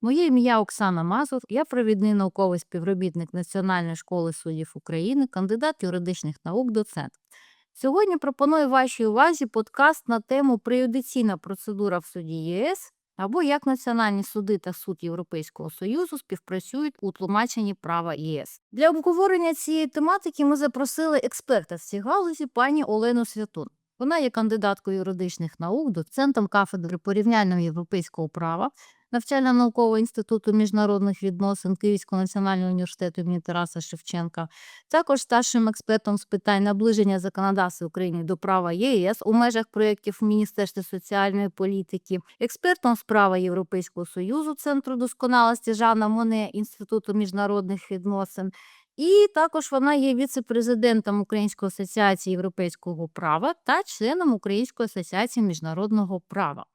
Моє ім'я Оксана Мазур, я провідний науковий співробітник Національної школи суддів України, кандидат юридичних наук, доцент. Сьогодні пропоную вашій увазі подкаст на тему Преюдиційна процедура в суді ЄС або як національні суди та суд Європейського Союзу співпрацюють у тлумаченні права ЄС. Для обговорення цієї тематики ми запросили експерта з цій галузі пані Олену Святун. Вона є кандидаткою юридичних наук, доцентом кафедри порівняльного європейського права навчально-наукового інституту міжнародних відносин Київського національного університету імені Тараса Шевченка, також старшим експертом з питань наближення законодавства України до права ЄС у межах проєктів Міністерства соціальної політики, експертом з права Європейського союзу Центру досконалості Жанна Моне Інституту міжнародних відносин. І також вона є віце-президентом Української асоціації європейського права та членом Української асоціації міжнародного права.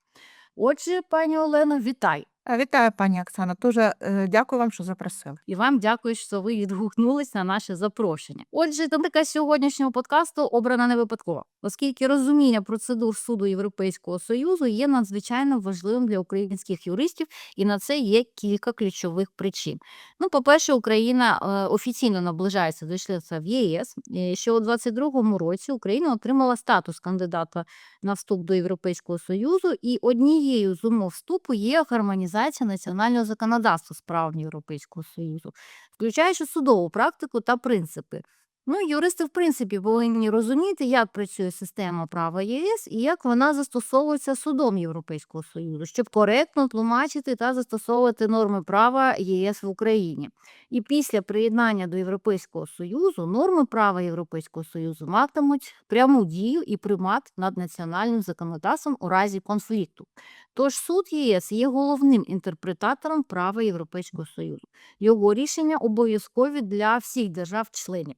Отже, пані Олено, вітаю. Вітаю, пані Оксано. Дуже е, дякую вам, що запросили. І вам дякую, що ви відгукнулись на наше запрошення. Отже, тематика сьогоднішнього подкасту обрана не випадково, оскільки розуміння процедур суду Європейського союзу є надзвичайно важливим для українських юристів, і на це є кілька ключових причин. Ну, по-перше, Україна е, офіційно наближається до членства в ЄС. Ще у 2022 році Україна отримала статус кандидата на вступ до Європейського союзу, і однією з умов вступу є гармонізація національного законодавства справ Європейського союзу, включаючи судову практику та принципи. Ну, юристи, в принципі, повинні розуміти, як працює система права ЄС і як вона застосовується судом Європейського союзу, щоб коректно тлумачити та застосовувати норми права ЄС в Україні. І після приєднання до Європейського союзу норми права Європейського союзу матимуть пряму дію і примат над національним законодавством у разі конфлікту. Тож суд ЄС є головним інтерпретатором права Європейського союзу. Його рішення обов'язкові для всіх держав-членів.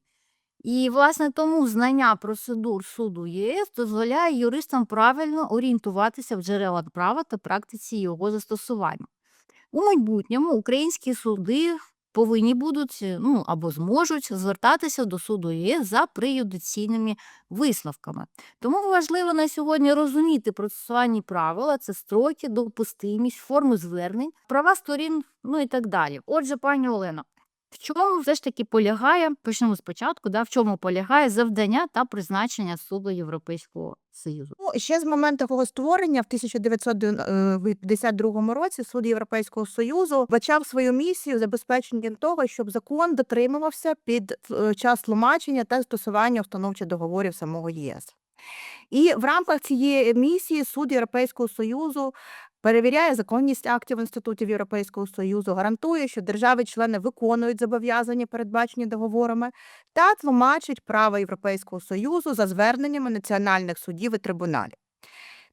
І, власне, тому знання процедур суду ЄС дозволяє юристам правильно орієнтуватися в джерелах права та практиці його застосування. У майбутньому українські суди повинні будуть е, ну, або зможуть звертатися до суду ЄС за преюдиційними висновками. Тому важливо на сьогодні розуміти процесуальні правила, це строки, допустимість, форми звернень, права сторін, ну і так далі. Отже, пані Олено, в чому все ж таки полягає, почнемо спочатку, да, в чому полягає завдання та призначення суду Європейського Союзу? Ну, ще з моменту його створення в 1952 році суд Європейського союзу вбачав свою місію забезпеченням того, щоб закон дотримувався під е, час тлумачення та застосування установчих договорів самого ЄС. І в рамках цієї місії суд Європейського союзу перевіряє законність актів інститутів Європейського союзу, гарантує, що держави-члени виконують зобов'язання, передбачені договорами, та тлумачить право Європейського союзу за зверненнями національних судів і трибуналів.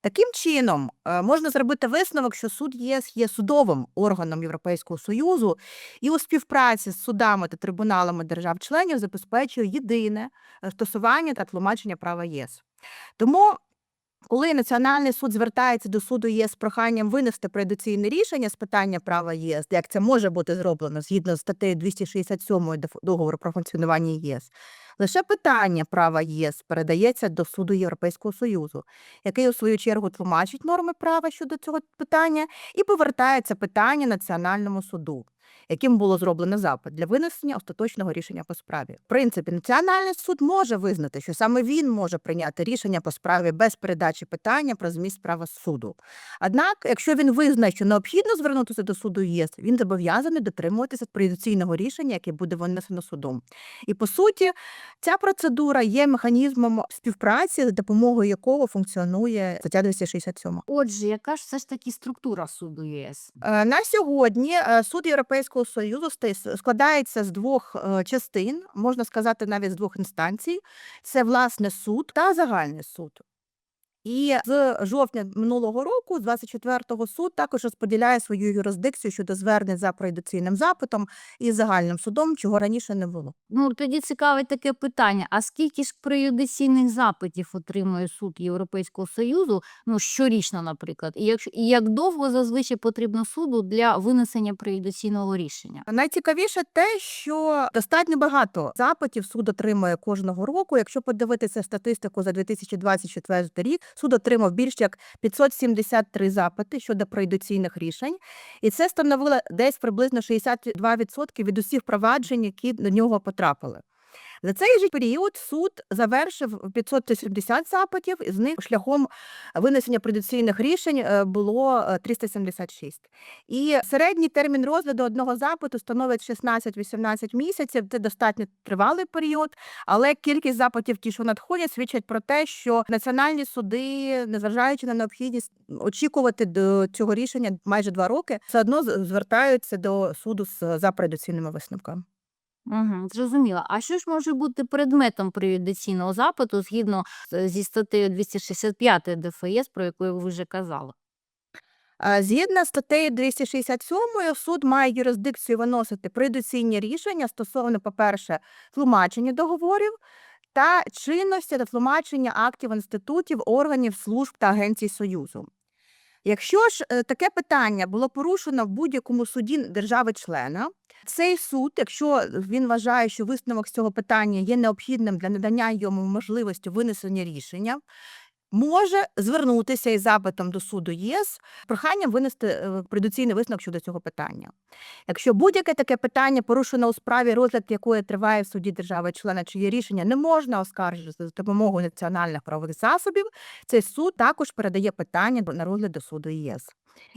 Таким чином, е, можна зробити висновок, що суд ЄС є судовим органом Європейського союзу і у співпраці з судами та трибуналами держав-членів забезпечує єдине е, стосування та тлумачення права ЄС. Тому, коли Національний суд звертається до суду ЄС з проханням винести предиційне рішення з питання права ЄС, як це може бути зроблено згідно з статтею 267 Деф- договору про функціонування ЄС, лише питання права ЄС передається до суду Європейського союзу, який у свою чергу тлумачить норми права щодо цього питання і повертається питання Національному суду, яким було зроблено запит для винесення остаточного рішення по справі. В принципі, Національний суд може визнати, що саме він може прийняти рішення по справі без передачі питання про зміст права суду. Однак, якщо він визнає, що необхідно звернутися до суду ЄС, він зобов'язаний дотримуватися преюдиційного рішення, яке буде винесено судом. І по суті, ця процедура є механізмом співпраці, за допомогою якого функціонує стаття 267. Отже, яка ж все ж таки структура суду ЄС? Е, На сьогодні е, суд Європейського союзу ста- складається з двох е, частин, можна сказати, навіть з двох інстанцій: це власне суд та загальний суд. І з жовтня минулого року, з 24-го суд також розподіляє свою юрисдикцію щодо звернень за преюдиційним запитом і загальним судом, чого раніше не було. Ну тоді цікавить таке питання: а скільки ж преюдиційних запитів отримує суд Європейського союзу? Ну щорічно, наприклад, і як і як довго зазвичай потрібно суду для винесення преюдиційного рішення? Найцікавіше те, що достатньо багато запитів суд отримує кожного року. Якщо подивитися статистику за 2024 рік, суд отримав більш як 573 запити щодо преюдиційних рішень, і це становило десь приблизно 62% від усіх проваджень, які до нього потрапили. За цей же період суд завершив 570 запитів, з них шляхом винесення предиційних рішень е, було е, 376. І середній термін розгляду одного запиту становить 16-18 місяців. Це достатньо тривалий період, але кількість запитів, ті, що надходять, свідчать про те, що національні суди, незважаючи на необхідність очікувати до цього рішення майже два роки, все одно звертаються до суду з за предиційними висновками. Угу, зрозуміла. А що ж може бути предметом преюдиційного запиту згідно зі статтею 265 ДФС, про яку ви вже казали? А, Згідно статтею 267 суд має юрисдикцію виносити предиційні рішення стосовно, по-перше, тлумачення договорів та чинності та тлумачення актів інститутів, органів, служб та агенцій Союзу. Якщо ж е, таке питання було порушено в будь-якому суді держави-члена, цей суд, якщо він вважає, що висновок з цього питання є необхідним для надання йому можливості винесення рішення, може звернутися із запитом до суду ЄС проханням винести е, предуційний висновок щодо цього питання. Якщо будь-яке таке питання порушено у справі, розгляд якої триває в суді держави-члена, чиє рішення не можна оскаржити за допомогою національних правових засобів, цей суд також передає питання на розгляд до суду ЄС.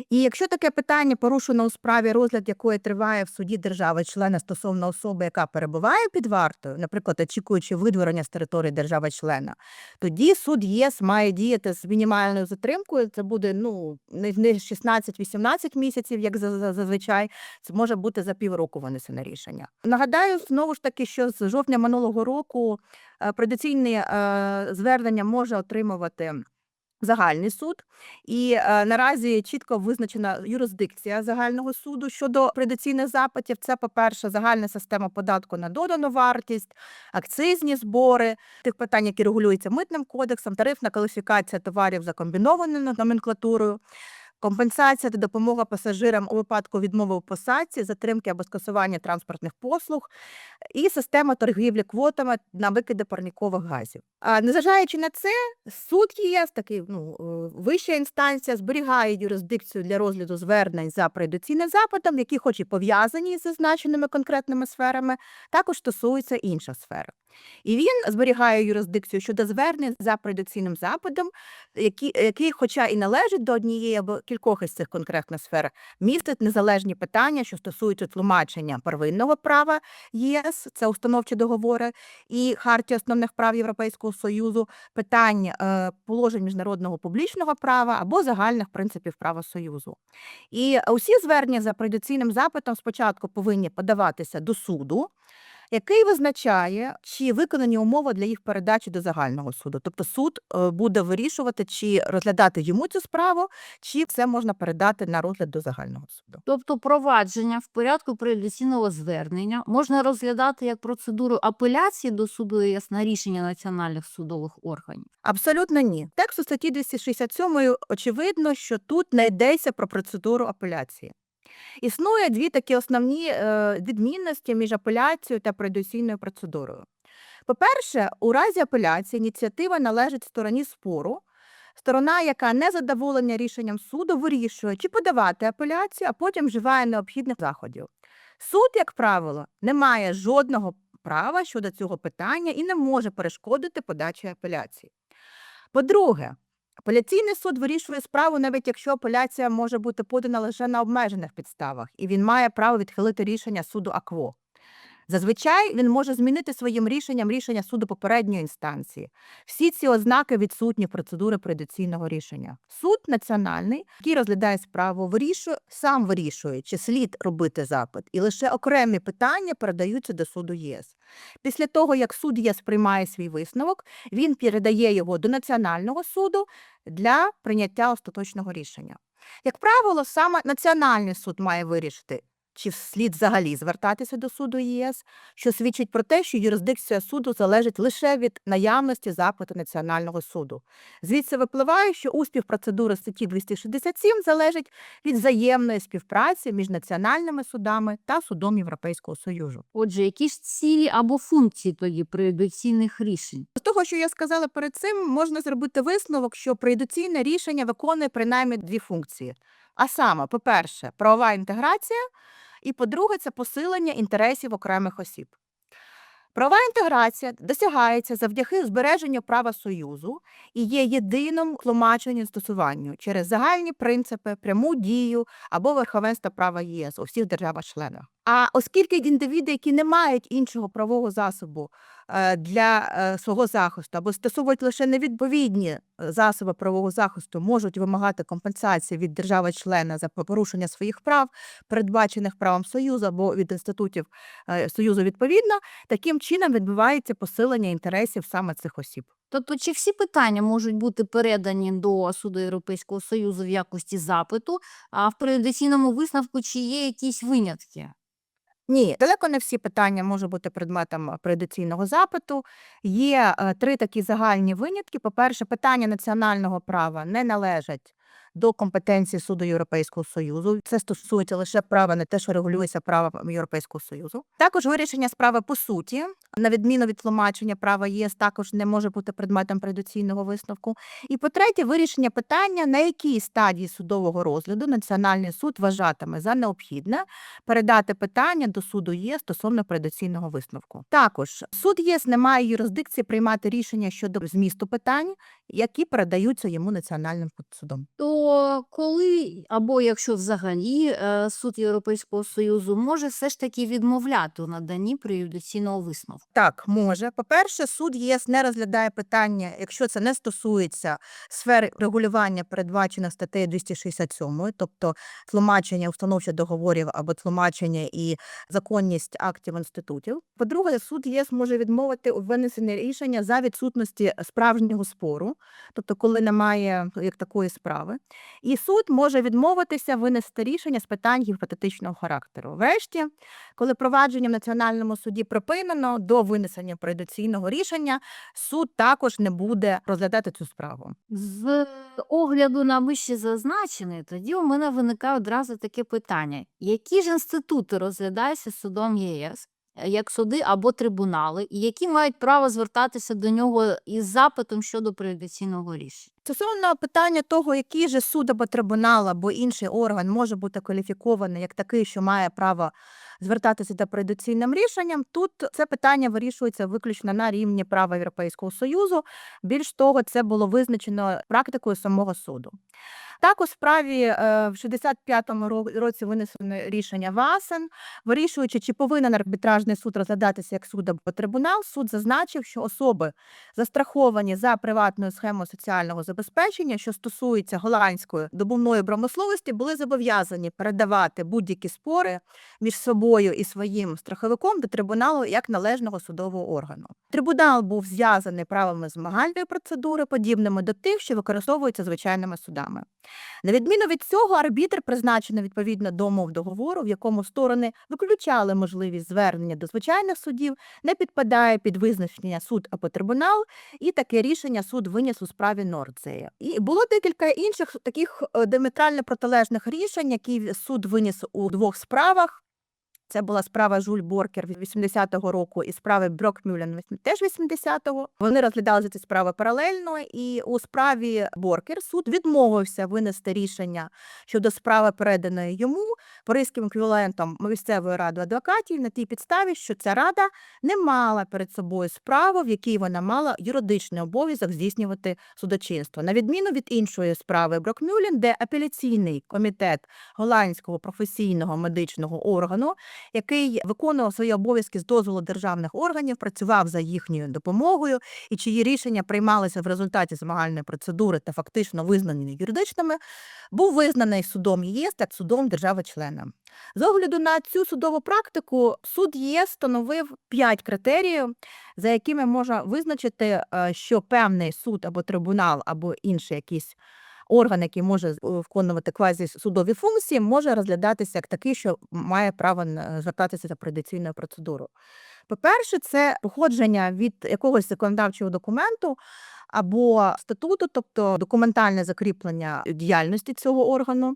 І якщо таке питання порушено у справі, розгляд якої триває в суді держави-члена стосовно особи, яка перебуває під вартою, наприклад, очікуючи видворення з території держави-члена, тоді суд ЄС має діяти з мінімальною затримкою. Це буде ну не не 16-18 місяців, як за- за- зазвичай. Це може бути за півроку винесене рішення. Нагадаю, знову ж таки, що з жовтня минулого року е, предиційне е, звернення може отримувати. Загальний суд, і е, наразі чітко визначена юрисдикція загального суду щодо предаційних запитів. Це, по-перше, загальна система податку на додану вартість, акцизні збори, тих питань, які регулюються митним кодексом, тарифна кваліфікація товарів за комбінованою номенклатурою, компенсація та допомога пасажирам у випадку відмови у посадці, затримки або скасування транспортних послуг, і система торгівлі квотами на викиди парникових газів. А незважаючи на це, суд ЄС, такий ну, е, вища інстанція, зберігає юрисдикцію для розгляду звернень за предоційним запитом, які, хоч і пов'язані з зазначеними конкретними сферами, також стосуються інших сфер. І він зберігає юрисдикцію щодо звернень за предоційним запитом, які, який, хоча і належить до однієї або кількох із цих конкретних сфер, містить незалежні питання, що стосуються тлумачення первинного права ЄС, це установчі договори, і Хартія основних прав Європейського Союзу, питань е, положень міжнародного публічного права або загальних принципів права Союзу. І усі звернення за предоційним запитом спочатку повинні подаватися до суду, який визначає, чи виконані умови для їх передачі до загального суду. Тобто суд е, буде вирішувати, чи розглядати йому цю справу, чи це можна передати на розгляд до загального суду. Тобто провадження в порядку преюдиційного звернення можна розглядати як процедуру апеляції до суду ЄС на рішення національних судових органів. Абсолютно ні. Тексту статті 267 очевидно, що тут не йдеться про процедуру апеляції. Існує дві такі основні е, відмінності між апеляцією та предуційною процедурою. По-перше, у разі апеляції ініціатива належить стороні спору. Сторона, яка не задоволена рішенням суду, вирішує, чи подавати апеляцію, а потім вживає необхідних заходів. Суд, як правило, не має жодного права щодо цього питання і не може перешкодити подачі апеляції. По-друге, апеляційний суд вирішує справу, навіть якщо апеляція може бути подана лише на обмежених підставах, і він має право відхилити рішення суду АКВО. Зазвичай він може змінити своїм рішенням рішення суду попередньої інстанції. Всі ці ознаки відсутні процедури предиційного рішення. Суд національний, який розглядає справу, вирішує, сам вирішує, чи слід робити запит, і лише окремі питання передаються до суду ЄС. Після того, як суд ЄС приймає свій висновок, він передає його до національного суду для прийняття остаточного рішення. Як правило, саме національний суд має вирішити, чи слід взагалі звертатися до суду ЄС, що свідчить про те, що юрисдикція суду залежить лише від наявності запиту національного суду. Звідси випливає, що успіх процедури статті 267 залежить від взаємної співпраці між національними судами та судом Європейського Союзу. Отже, які ж цілі або функції тоді преюдиційних рішень? З того, що я сказала перед цим, можна зробити висновок, що преюдиційне рішення виконує принаймні дві функції. А саме, по-перше, правова інтеграція, і по-друге, це посилення інтересів окремих осіб. Правова інтеграція досягається завдяки збереженню права Союзу і є єдиним тлумаченням стосуванню через загальні принципи, пряму дію або верховенство права ЄС у всіх державах-членах. А оскільки індивіди, які не мають іншого правового засобу е, для е, свого захисту або стосують лише невідповідні е, засоби правового захисту, можуть вимагати компенсації від держави-члена за порушення своїх прав, передбачених правом Союзу або від інститутів Союзу відповідно, таким чином відбувається посилення інтересів саме цих осіб. Тобто, чи всі питання можуть бути передані до суду Європейського Союзу в якості запиту, а в преюдиційному висновку чи є якісь винятки? Ні, далеко не всі питання можуть бути предметом предиційного запиту. Є е, три такі загальні винятки. По-перше, питання національного права не належать до компетенції суду Європейського Союзу. Це стосується лише права, не те, що регулюється правом Європейського Союзу. Також вирішення справи по суті, на відміну від тлумачення права ЄС, також не може бути предметом предиційного висновку. І по-третє, вирішення питання, на якій стадії судового розгляду Національний суд вважатиме за необхідне передати питання до суду ЄС стосовно предаційного висновку. Також суд ЄС не має юрисдикції приймати рішення щодо змісту питань, які передаються йому національним судом. То коли або якщо взагалі е, суд Європейського Союзу може все ж таки відмовляти у наданні преюдиційного висновку? Так, може. По-перше, суд ЄС не розглядає питання, якщо це не стосується сфери регулювання, передбачених статтею 267, тобто тлумачення установчих договорів або тлумачення і законність актів інститутів. По-друге, суд ЄС може відмовити у винесенні рішення за відсутності справжнього спору, тобто коли немає як такої справи. І суд може відмовитися винести рішення з питань гіпотетичного характеру. Врешті, коли провадження в національному суді припинено до винесення предаційного рішення, суд також не буде розглядати цю справу. З огляду на вище зазначене, тоді у мене виникає одразу таке питання: які ж інститути розглядаються судом ЄС, е, як суди або трибунали, і які мають право звертатися до нього із запитом щодо преюдиційного рішення? Стосовно питання того, який же суд або трибунал або інший орган може бути кваліфікований як такий, що має право звертатися за предаційним рішенням, тут це питання вирішується виключно на рівні права Європейського Союзу. Більш того, це було визначено практикою самого суду. Так, у справі е, в 65-му році винесено рішення ВАСен, вирішуючи, чи повинен арбітражний суд розглядатися як суд або трибунал, суд зазначив, що особи, застраховані за приватною схемою соціального забезпечення, що стосується голландської добувної промисловості, були зобов'язані передавати будь-які спори між собою і своїм страховиком до трибуналу як належного судового органу. Трибунал був зв'язаний правилами змагальної процедури, подібними до тих, що використовуються звичайними судами. На відміну від цього, арбітр призначений відповідно до мов договору, в якому сторони виключали можливість звернення до звичайних судів, не підпадає під визначення суд або трибунал, і таке рішення суд виніс у справі Нордзея. І було декілька інших таких е, протилежних рішень, які суд виніс у двох справах. Це була справа Жуль Боркер від 80-го року і справи Брокмюлен теж 80-го. Вони розглядали ці справи паралельно, і у справі Боркер суд відмовився винести рішення щодо справи, переданої йому паризьким еквівалентом місцевої ради адвокатів на тій підставі, що ця рада не мала перед собою справу, в якій вона мала юридичний обов'язок здійснювати судочинство. На відміну від іншої справи Брокмюлен, де апеляційний комітет голландського професійного медичного органу який виконував свої обов'язки з дозволу державних органів, працював за їхньою допомогою, і чиї рішення приймалися в результаті змагальної процедури та фактично визнані юридичними, був визнаний судом ЄС та судом держави-члена. З огляду на цю судову практику, суд ЄС встановив п'ять критеріїв, за якими можна визначити, е, що певний суд або трибунал, або інший якийсь орган, який може е, виконувати квазісудові функції, може розглядатися як такий, що має право звертатися за предиційною процедурою. По-перше, це походження від якогось законодавчого документу або статуту, тобто документальне закріплення діяльності цього органу.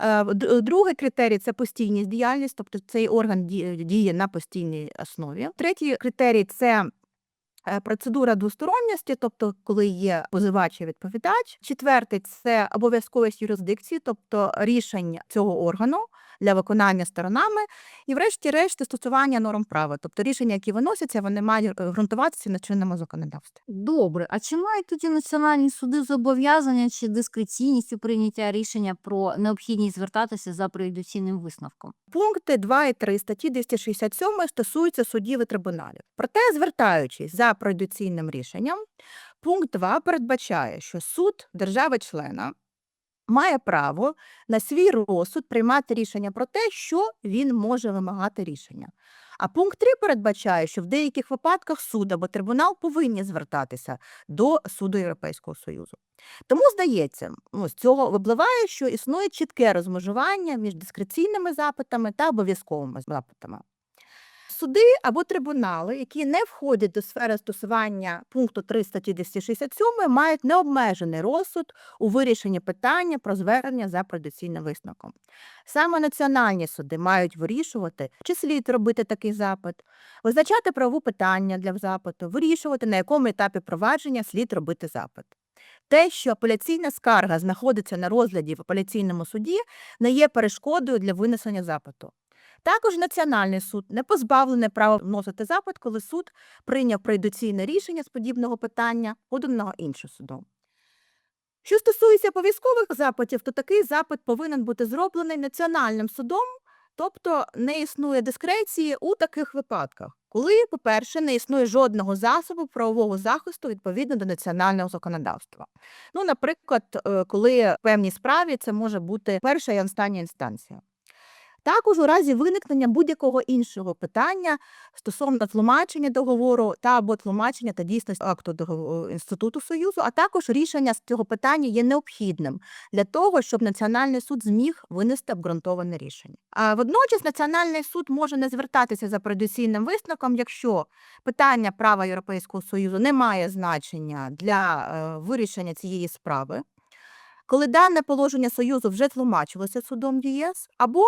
Е, Другий критерій це постійність діяльність, тобто цей орган діє на постійній основі. Третій критерій це процедура двосторонності, тобто коли є позивач і відповідач. Четвертий це обов'язковість юрисдикції, тобто рішення цього органу для виконання сторонами. І врешті-решт застосування норм права, тобто рішення, які виносяться, вони мають е, ґрунтуватися на чинному законодавстві. Добре, а чи мають тоді національні суди зобов'язання чи дискреційність у прийняття рішення про необхідність звертатися за преюдиційним висновком? Пункти 2 і 3 статті 267 стосуються судів і трибуналів. Проте, звертаючись за преюдиційним рішенням, пункт 2 передбачає, що суд держави-члена має право на свій розсуд приймати рішення про те, що він може вимагати рішення. А пункт 3 передбачає, що в деяких випадках суд або трибунал повинні звертатися до суду Європейського Союзу. Тому здається, ну, з цього випливає, що існує чітке розмежування між дискреційними запитами та обов'язковими запитами. Суди або трибунали, які не входять до сфери стосування пункту 3 статті 267, мають необмежений розсуд у вирішенні питання про звернення за предоційним висновком. Саме національні суди мають вирішувати, чи слід робити такий запит, визначати правову питання для запиту, вирішувати, на якому етапі провадження слід робити запит. Те, що апеляційна скарга знаходиться на розгляді в апеляційному суді, не є перешкодою для винесення запиту. Також Національний суд не позбавлений права вносити запит, коли суд прийняв преюдиційне рішення з подібного питання, поданого іншим судом. Що стосується пов'язкових запитів, то такий запит повинен бути зроблений національним судом, тобто не існує дискреції у таких випадках, коли, по-перше, не існує жодного засобу правового захисту відповідно до національного законодавства. Ну, наприклад, е, коли в певній справі це може бути перша і остання інстанція. Також у разі виникнення будь-якого іншого питання стосовно тлумачення договору та або тлумачення та дійсності акту інституту союзу, а також рішення з цього питання є необхідним для того, щоб національний суд зміг винести обґрунтоване рішення. А водночас національний суд може не звертатися за предиційним висновком, якщо питання права Європейського союзу не має значення для е, вирішення цієї справи. Коли дане положення Союзу вже тлумачилося судом ЄС, або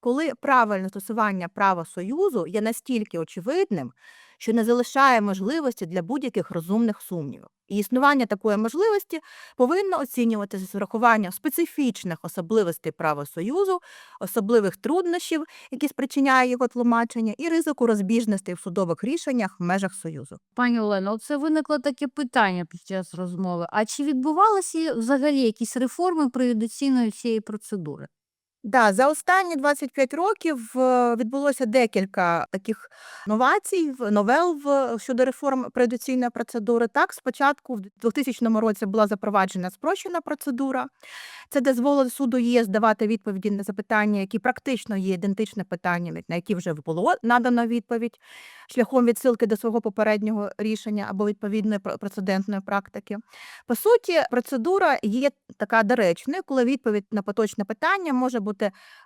коли правильне стосування права Союзу є настільки очевидним, що не залишає можливості для будь-яких розумних сумнівів. І існування такої можливості повинно оцінюватися з урахуванням специфічних особливостей права Союзу, особливих труднощів, які спричиняє його тлумачення, і ризику розбіжностей в судових рішеннях в межах Союзу. Пані Олено, це виникло таке питання під час розмови. А чи відбувалися взагалі якісь реформи преюдиційної цієї процедури? Да, за останні 25 років е, відбулося декілька таких новацій, новел щодо реформ преюдиційної процедури. Так, спочатку в 2000 році була запроваджена спрощена процедура. Це дозволило суду ЄС давати відповіді на запитання, які практично є ідентичними питаннями, на які вже було надано відповідь шляхом відсилки до свого попереднього рішення або відповідної пр- прецедентної практики. По суті, процедура є така доречною, коли відповідь на поточне питання може бути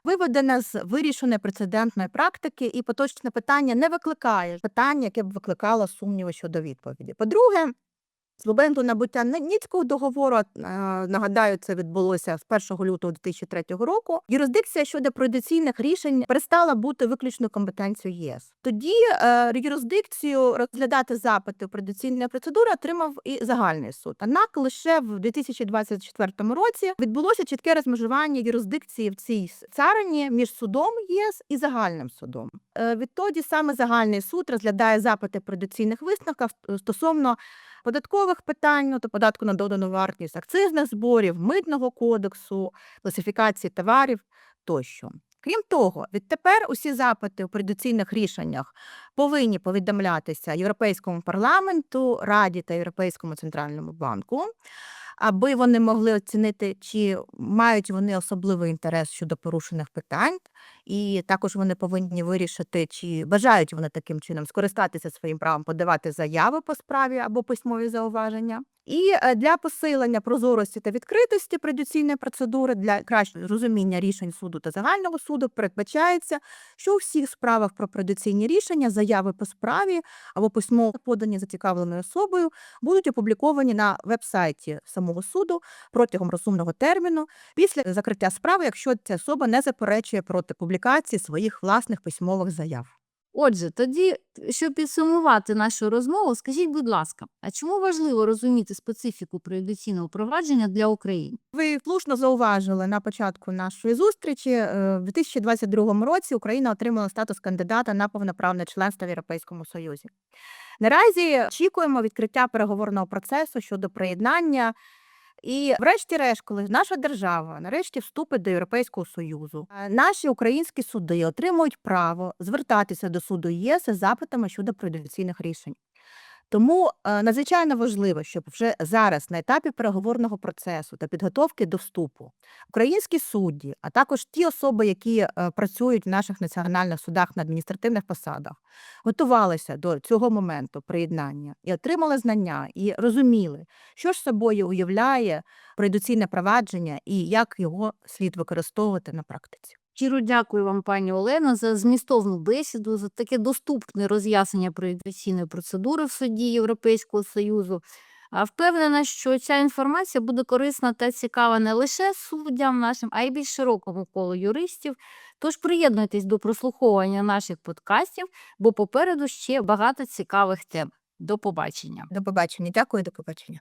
виведена з вирішеної прецедентної практики, і поточне питання не викликає питання, яке б викликало сумніви щодо відповіді. По-друге, з моменту набуття Ні- Ніцького договору, е, нагадаю, це відбулося з 1 лютого 2003 року. Юрисдикція щодо преюдиційних рішень перестала бути виключно компетенцією ЄС. Тоді е, юрисдикцію розглядати запити преюдиційної процедури отримав і загальний суд. Однак лише в 2024 році відбулося чітке розмежування юрисдикції в цій царині між судом ЄС і загальним судом. Е, Відтоді саме загальний суд розглядає запити преюдиційних висновків стосовно податкових питань, ну, то податку на додану вартість, акцизних зборів, митного кодексу, класифікації товарів тощо. Крім того, відтепер усі запити у предиційних рішеннях повинні повідомлятися Європейському парламенту, Раді та Європейському центральному банку, аби вони могли оцінити, чи мають вони особливий інтерес щодо порушених питань, і також вони повинні вирішити, чи бажають вони таким чином скористатися своїм правом подавати заяви по справі або письмові зауваження. І е, для посилення прозорості та відкритості предюційної процедури для кращого розуміння рішень суду та загального суду передбачається, що у всіх справах про предюційні рішення заяви по справі або письмово подані зацікавленою особою будуть опубліковані на веб-сайті самого суду протягом розумного терміну після закриття справи, якщо ця особа не заперечує проти публікації своїх власних письмових заяв. Отже, тоді, щоб підсумувати нашу розмову, скажіть, будь ласка, а чому важливо розуміти специфіку преюдиційного провадження для України? Ви слушно зауважили на початку нашої зустрічі. е, В 2022 році Україна отримала статус кандидата на повноправне членство в Європейському Союзі. Наразі очікуємо відкриття переговорного процесу щодо приєднання. І, врешті-решт, коли наша держава нарешті вступить до Європейського Союзу, е, наші українські суди отримують право звертатися до суду ЄС з запитами щодо предиційних рішень. Тому е, надзвичайно важливо, щоб вже зараз, на етапі переговорного процесу та підготовки до вступу, українські судді, а також ті особи, які е, працюють в наших національних судах на адміністративних посадах, готувалися до цього моменту приєднання і отримали знання, і розуміли, що ж собою уявляє предуційне провадження і як його слід використовувати на практиці. Щиро дякую вам, пані Олено, за змістовну бесіду, за таке доступне роз'яснення преюдиційної процедури в суді Європейського Союзу. Впевнена, що ця інформація буде корисна та цікава не лише суддям нашим, а й більш широкому колу юристів. Тож приєднуйтесь до прослуховування наших подкастів, бо попереду ще багато цікавих тем. До побачення. До побачення. Дякую, до побачення.